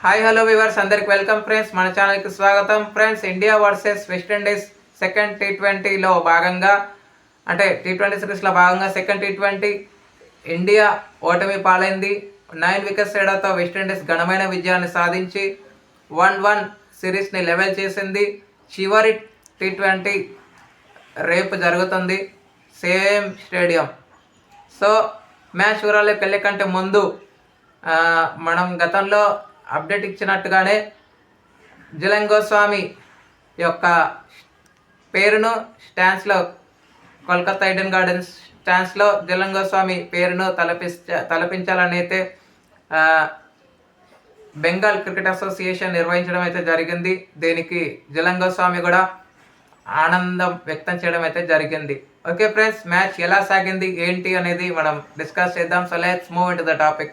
Hi hello viewers అందరికి welcome friends. మన ఛానల్కి స్వాగతం. Friends India versus West Indies second T ట్వంటీలో భాగంగా అంటే టీ ట్వంటీ సిరీస్లో భాగంగా సెకండ్ టీ ట్వంటీ ఇండియా ఓటమి పాలైంది. నైన్ వికెట్స్ తేడాతో వెస్టిండీస్ ఘనమైన విజయాన్ని సాధించి వన్ వన్ సిరీస్ని లెవెల్ చేసింది. చివరి టీ ట్వంటీ రేపు జరుగుతుంది. Same stadium. సో మ్యాచ్ వివరాలకు వెళ్ళే కంటే ముందు మనం గతంలో అప్డేట్ ఇచ్చినట్టుగానే జులంగోస్వామి యొక్క పేరును స్టాన్స్లో కోల్కతా ఐడెన్ గార్డెన్స్ స్టాన్స్లో జులన్ పేరును తలపించ తలపించాలని అయితే బెంగాల్ క్రికెట్ అసోసియేషన్ నిర్వహించడం అయితే జరిగింది. దీనికి జులన్ కూడా ఆనందం వ్యక్తం చేయడం అయితే జరిగింది. ఓకే ఫ్రెండ్స్ మ్యాచ్ ఎలా సాగింది ఏంటి అనేది మనం డిస్కస్ చేద్దాం. So let's move in the topic.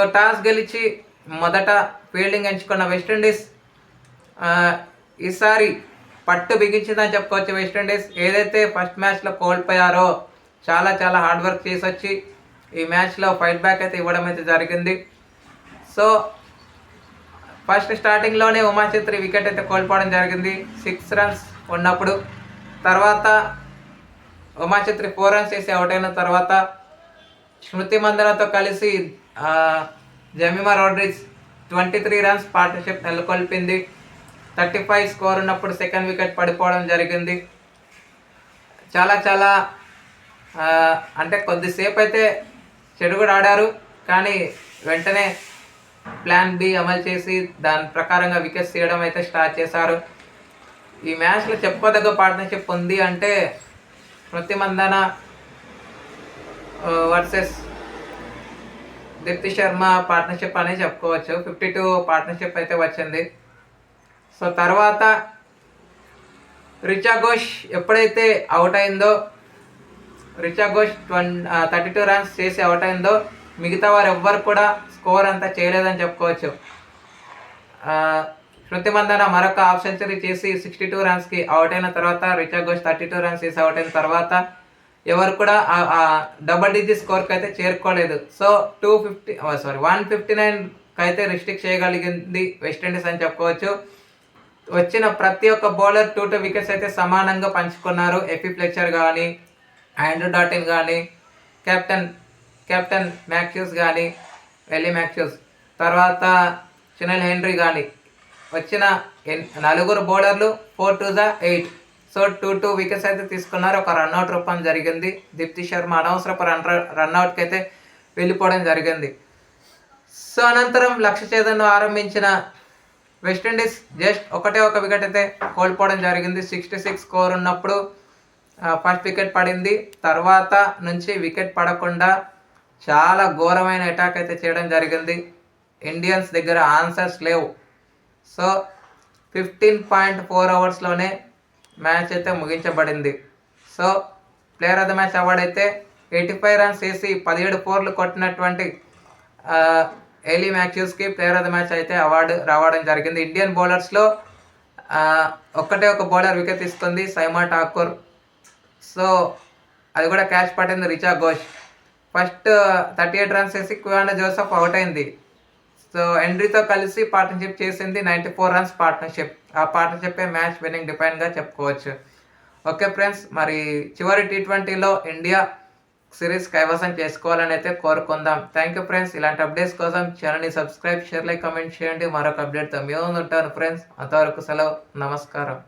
So toss గెలిచి మొదట ఫీల్డింగ్ ఎంచుకున్న వెస్టిండీస్ ఈసారి పట్టు బిగించిందని చెప్పుకోవచ్చు వెస్టిండీస్ ఏదైతే ఫస్ట్ మ్యాచ్లో కోల్పోయారో చాలా చాలా హార్డ్ వర్క్ చేసి వచ్చి ఈ మ్యాచ్లో ఫైట్ బ్యాక్ అయితే ఇవ్వడం అయితే జరిగింది. సో ఫస్ట్ స్టార్టింగ్లోనే ఉమాచిత్రి వికెట్ అయితే కోల్పోవడం జరిగింది. సిక్స్ రన్స్ ఉన్నప్పుడు తర్వాత ఉమాచిత్రి ఫోర్ రన్స్ చేసి అవుట్ అయిన తర్వాత స్మృతి మందనతో కలిసి Jemimah Rodrigues twenty three runs partnership నెలకొల్పింది. థర్టీ ఫైవ్ స్కోర్ ఉన్నప్పుడు సెకండ్ వికెట్ పడిపోవడం జరిగింది. చాలా చాలా అంటే కొద్దిసేపు అయితే చెడు కూడా ఆడారు. కానీ వెంటనే ప్లాన్ బి అమలు చేసి దాని ప్రకారంగా వికెట్స్ తీయడం అయితే స్టార్ట్ చేశారు. ఈ మ్యాచ్లో చెప్పుకోదగ్గ పార్ట్నర్షిప్ ఉంది అంటే స్మృతి మందన వర్సెస్ దీప్తి శర్మ పార్ట్నర్షిప్ అనే చెప్పుకోవచ్చు. ఫిఫ్టీ టూ పార్ట్నర్షిప్ అయితే వచ్చింది. సో తర్వాత రిచా ఘోష్ ఎప్పుడైతే అవుట్ అయిందో రిచా ఘోష్ ట్వం థర్టీ టూ రన్స్ చేసి అవుట్ అయిందో మిగతా వారు ఎవ్వరు కూడా స్కోర్ అంతా చేయలేదని చెప్పుకోవచ్చు. శృతి మందన మరొక హాఫ్ సెంచరీ చేసి సిక్స్టీ టూ రన్స్కి అవుట్ అయిన తర్వాత Richa Ghosh thirty two runs చేసి అవుట్ అయిన తర్వాత ఎవరు కూడా ఆ డబల్ డిజిట్ స్కోర్కి అయితే చేరుకోలేదు. So two fifty sorry one fifty నైన్కి అయితే రిస్ట్రిక్ట్ చేయగలిగింది వెస్టిండీస్ అని చెప్పుకోవచ్చు. వచ్చిన ప్రతి ఒక్క బౌలర్ టూ టూ వికెట్స్ అయితే సమానంగా పంచుకున్నారు. ఎఫీ ఫ్లెచర్ కానీ ఆండ్రూ డాటిన్ కానీ కెప్టెన్ కెప్టెన్ మ్యాక్యూస్ కానీ వెల్లీ మ్యాక్యూస్ తర్వాత చినల్ హెన్రీ కానీ వచ్చిన నలుగురు బౌలర్లు four two the eight so two two wickets అయితే తీసుకున్నారు. ఒక రన్అట్ రూపం జరిగింది. దీప్తి శర్మ అనవసరపు రన్ రన్అట్కి అయితే వెళ్ళిపోవడం జరిగింది. సో అనంతరం లక్ష్య చేదన్ను ఆరంభించిన వెస్టిండీస్ జస్ట్ ఒకటే ఒక వికెట్ అయితే కోల్పోవడం జరిగింది. సిక్స్టీ సిక్స్ స్కోర్ ఉన్నప్పుడు ఫస్ట్ వికెట్ పడింది. తర్వాత నుంచి వికెట్ పడకుండా చాలా ఘోరమైన అటాక్ అయితే చేయడం జరిగింది. ఇండియన్స్ దగ్గర ఆన్సర్స్ లేవు. సో ఫిఫ్టీన్ పాయింట్ ఫోర్ అవర్స్లోనే మ్యాచ్ అయితే ముగించబడింది. So player of the match award అయితే ఎయిటీ ఫైవ్ రన్స్ వేసి పదిహేడు ఫోర్లు కొట్టినటువంటి ఎలీ మ్యాథ్యూస్కి ప్లేయర్ ఆఫ్ ద మ్యాచ్ అయితే అవార్డు రావడం జరిగింది. ఇండియన్ బౌలర్స్లో ఒక్కటే ఒక బౌలర్ వికెట్ ఇస్తుంది సైమా ఠాకూర్. సో అది కూడా క్యాచ్ పట్టింది Richa Ghosh. First thirty eight runs వేసి కుయానా జోసఫ్ అవుట్ అయింది. సో ఎండ్రీతో కలిసి పార్ట్నర్షిప్ చేసింది నైంటీ ఫోర్ రన్స్ పార్ట్నర్షిప్ ఆ పార్ట్నర్షిప్పే మ్యాచ్ విన్నింగ్ డిపెండ్గా చెప్పుకోవచ్చు. ఓకే ఫ్రెండ్స్ మరి చివరి టీ ట్వంటీలో ఇండియా సిరీస్ కైవసం చేసుకోవాలని అయితే కోరుకుందాం. థ్యాంక్ యూ ఫ్రెండ్స్ ఇలాంటి అప్డేట్స్ కోసం ఛానల్ని సబ్స్క్రైబ్ షేర్ లైక్ కమెంట్ చేయండి. మరొక అప్డేట్తో మేము ఉంటాను ఫ్రెండ్స్ అంతవరకు సెలవు. నమస్కారం.